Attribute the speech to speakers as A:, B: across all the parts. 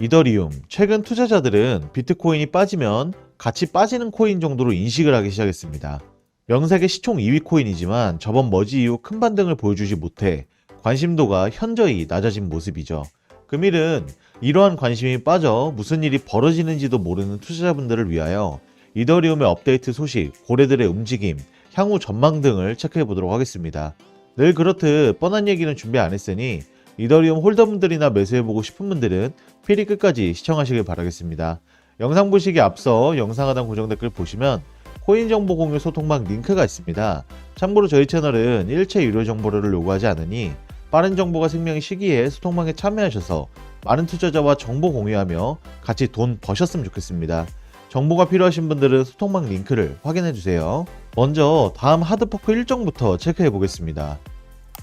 A: 이더리움, 최근 투자자들은 비트코인이 빠지면 같이 빠지는 코인 정도로 인식을 하기 시작했습니다. 명색의 시총 2위 코인이지만 저번 머지 이후 큰 반등을 보여주지 못해 관심도가 현저히 낮아진 모습이죠. 금일은 이러한 관심이 빠져 무슨 일이 벌어지는지도 모르는 투자자분들을 위하여 이더리움의 업데이트 소식, 고래들의 움직임, 향후 전망 등을 체크해 보도록 하겠습니다. 늘 그렇듯 뻔한 얘기는 준비 안 했으니 이더리움 홀더분들이나 매수해보고 싶은 분들은 필히 끝까지 시청하시길 바라겠습니다. 영상 보시기 앞서 영상 하단 고정 댓글 보시면 코인 정보 공유 소통방 링크가 있습니다. 참고로 저희 채널은 일체 유료 정보를 요구하지 않으니 빠른 정보가 생명의 시기에 소통방에 참여하셔서 많은 투자자와 정보 공유하며 같이 돈 버셨으면 좋겠습니다. 정보가 필요하신 분들은 소통방 링크를 확인해 주세요. 먼저 다음 하드포크 일정부터 체크해 보겠습니다.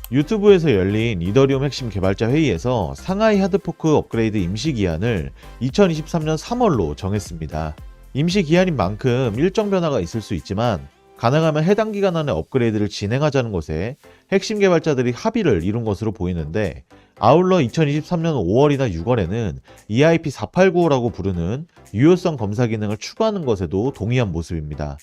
A: 유튜브에서 열린 이더리움 핵심 개발자 회의에서 상하이 하드포크 업그레이드 임시 기한을 2023년 3월로 정했습니다. 임시 기한인 만큼 일정 변화가 있을 수 있지만 가능하면 해당 기간 안에 업그레이드를 진행하자는 것에 핵심 개발자들이 합의를 이룬 것으로 보이는데 아울러 2023년 5월이나 6월에는 E EIP489라고 부르는 유효성 검사 기능을 추가하는 것에도 동의한 모습입니다.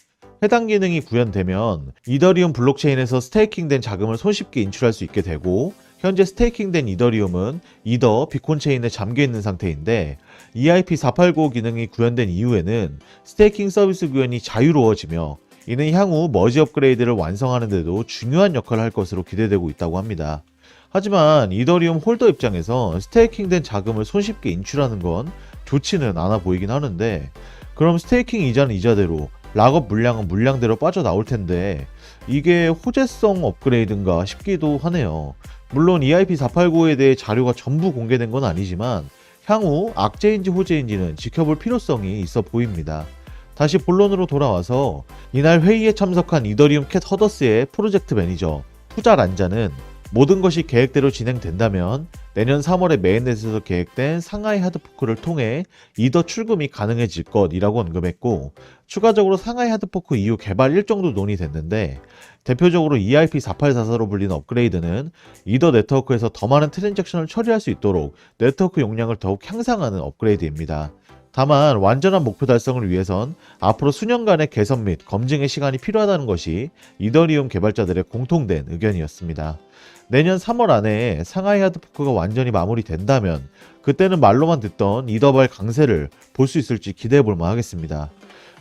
A: 해당 기능이 구현되면 이더리움 블록체인에서 스테이킹된 자금을 손쉽게 인출할 수 있게 되고 현재 스테이킹된 이더리움은 이더 비콘 체인에 잠겨 있는 상태인데 E EIP489 기능이 구현된 이후에는 스테이킹 서비스 구현이 자유로워지며 이는 향후 머지 업그레이드를 완성하는 데도 중요한 역할을 할 것으로 기대되고 있다고 합니다. 하지만 이더리움 홀더 입장에서 스테이킹된 자금을 손쉽게 인출하는 건 좋지는 않아 보이긴 하는데 그럼 스테이킹 이자는 이자대로 락업 물량은 물량대로 빠져나올 텐데 이게 호재성 업그레이드인가 싶기도 하네요. 물론 E EIP489에 대해 자료가 전부 공개된 건 아니지만 향후 악재인지 호재인지는 지켜볼 필요성이 있어 보입니다. 다시 본론으로 돌아와서 이날 회의에 참석한 이더리움 캣 허더스의 프로젝트 매니저 투자 란자는 모든 것이 계획대로 진행된다면 내년 3월에 메인넷에서 계획된 상하이 하드포크를 통해 이더 출금이 가능해질 것이라고 언급했고 추가적으로 상하이 하드포크 이후 개발 일정도 논의됐는데 대표적으로 E EIP4844로 불리는 업그레이드는 이더 네트워크에서 더 많은 트랜잭션을 처리할 수 있도록 네트워크 용량을 더욱 향상하는 업그레이드입니다. 다만 완전한 목표 달성을 위해선 앞으로 수년간의 개선 및 검증의 시간이 필요하다는 것이 이더리움 개발자들의 공통된 의견이었습니다. 내년 3월 안에 상하이 하드포크가 완전히 마무리된다면 그때는 말로만 듣던 이더발 강세를 볼 수 있을지 기대해 볼 만 하겠습니다.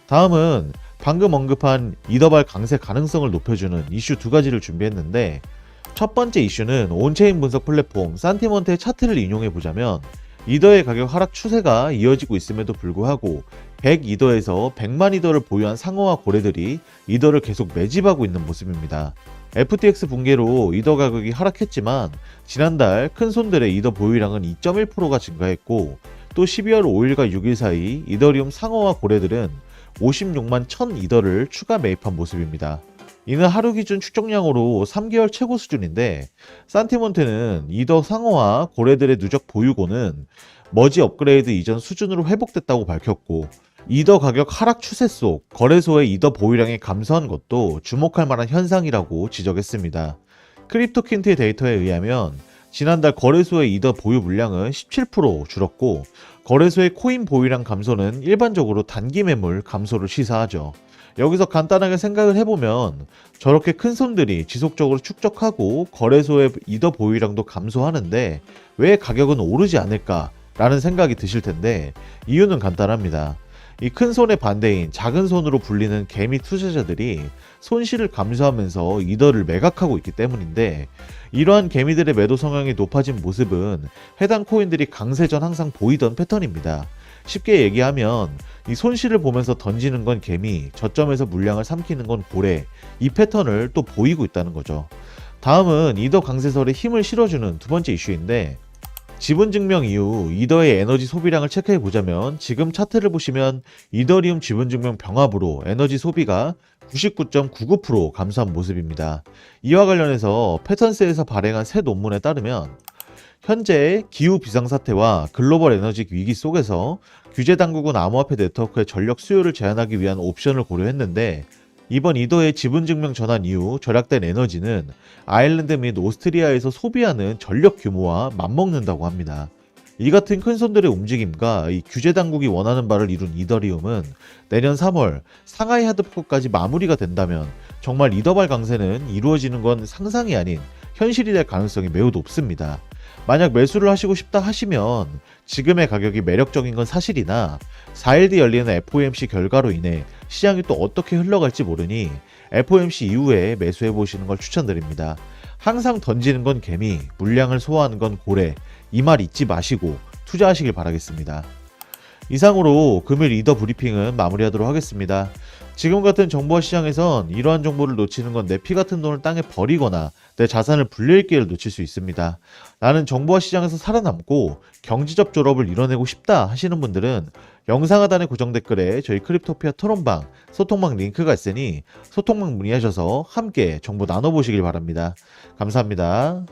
A: 다음은 방금 언급한 이더발 강세 가능성을 높여주는 이슈 두 가지를 준비했는데 첫 번째 이슈는 온체인 분석 플랫폼 산티먼트의 차트를 인용해 보자면 이더의 가격 하락 추세가 이어지고 있음에도 불구하고 100이더에서 100만 이더를 보유한 상어와 고래들이 이더를 계속 매집하고 있는 모습입니다. FTX 붕괴로 이더 가격이 하락했지만 지난달 큰 손들의 이더 보유량은 2.1%가 증가했고 또 12월 5일과 6일 사이 이더리움 상어와 고래들은 56만 1000 이더를 추가 매입한 모습입니다. 이는 하루 기준 축적량으로 3개월 최고 수준인데 산티몬테는 이더 상어와 고래들의 누적 보유고는 머지 업그레이드 이전 수준으로 회복됐다고 밝혔고 이더 가격 하락 추세 속 거래소의 이더 보유량이 감소한 것도 주목할 만한 현상이라고 지적했습니다. 크립토킨트의 데이터에 의하면 지난달 거래소의 이더 보유 물량은 17% 줄었고 거래소의 코인 보유량 감소는 일반적으로 단기 매물 감소를 시사하죠. 여기서 간단하게 생각을 해보면 저렇게 큰 손들이 지속적으로 축적하고 거래소의 이더 보유량도 감소하는데 왜 가격은 오르지 않을까 라는 생각이 드실 텐데 이유는 간단합니다. 이 큰 손의 반대인 작은 손으로 불리는 개미 투자자들이 손실을 감수하면서 이더를 매각하고 있기 때문인데 이러한 개미들의 매도 성향이 높아진 모습은 해당 코인들이 강세 전 항상 보이던 패턴입니다. 쉽게 얘기하면 이 손실을 보면서 던지는 건 개미, 저점에서 물량을 삼키는 건 고래, 이 패턴을 또 보이고 있다는 거죠. 다음은 이더 강세설에 힘을 실어주는 두 번째 이슈인데 지분 증명 이후 이더의 에너지 소비량을 체크해 보자면 지금 차트를 보시면 이더리움 지분 증명 병합으로 에너지 소비가 99.99% 감소한 모습입니다. 이와 관련해서 패턴스에서 발행한 새 논문에 따르면 현재 기후 비상사태와 글로벌 에너지 위기 속에서 규제 당국은 암호화폐 네트워크의 전력 수요를 제한하기 위한 옵션을 고려했는데 이번 이더의 지분 증명 전환 이후 절약된 에너지는 아일랜드 및 오스트리아에서 소비하는 전력 규모와 맞먹는다고 합니다. 이 같은 큰 손들의 움직임과 이 규제 당국이 원하는 바를 이룬 이더리움은 내년 3월 상하이 하드포크까지 마무리가 된다면 정말 이더발 강세는 이루어지는 건 상상이 아닌 현실이 될 가능성이 매우 높습니다. 만약 매수를 하시고 싶다 하시면 지금의 가격이 매력적인 건 사실이나 4일 뒤 열리는 FOMC 결과로 인해 시장이 또 어떻게 흘러갈지 모르니 FOMC 이후에 매수해 보시는 걸 추천드립니다. 항상 던지는 건 개미, 물량을 소화하는 건 고래. 이 말 잊지 마시고 투자하시길 바라겠습니다. 이상으로 금일 리더 브리핑은 마무리하도록 하겠습니다. 지금 같은 정보화 시장에선 이러한 정보를 놓치는 건 내 피 같은 돈을 땅에 버리거나 내 자산을 불릴 기회를 놓칠 수 있습니다. 나는 정보화 시장에서 살아남고 경지적 졸업을 이뤄내고 싶다 하시는 분들은 영상 하단의 고정 댓글에 저희 크립토피아 토론방, 소통방 링크가 있으니 소통방 문의하셔서 함께 정보 나눠보시길 바랍니다. 감사합니다.